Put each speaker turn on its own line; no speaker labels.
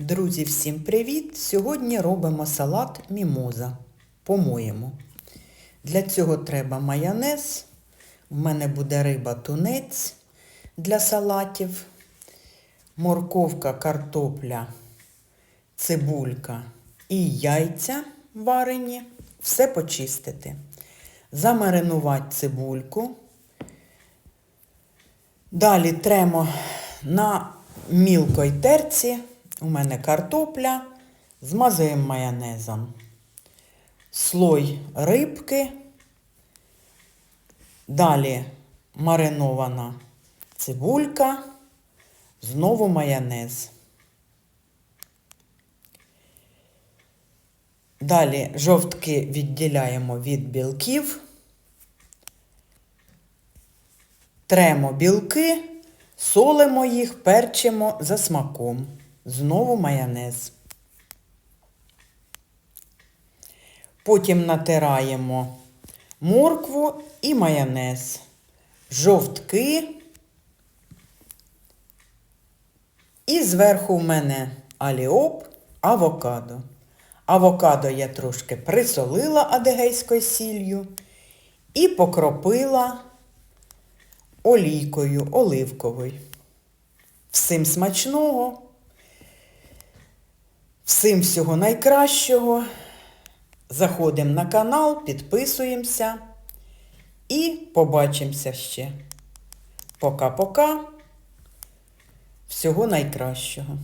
Друзі, всім привіт! Сьогодні робимо салат мімоза. По-моєму. Для цього треба майонез. У мене буде риба тунець для салатів, морковка, картопля, цибулька і яйця варені. Все почистити. Замаринувати цибульку. Далі тремо на мілкій терці. У мене картопля. Змазуємо майонезом. Слой рибки. Далі маринована цибулька. Знову майонез. Далі жовтки відділяємо від білків. Тремо білки, солимо їх, перчимо за смаком. Знову майонез. Потім натираємо моркву і майонез, жовтки. І зверху в мене аліоп, авокадо. Авокадо я трошки присолила адегейською сіллю і покропила олійкою оливковою. Всім смачного, всім всього найкращого. Заходимо на канал, підписуємося і побачимося ще. Пока-пока. Всього найкращого.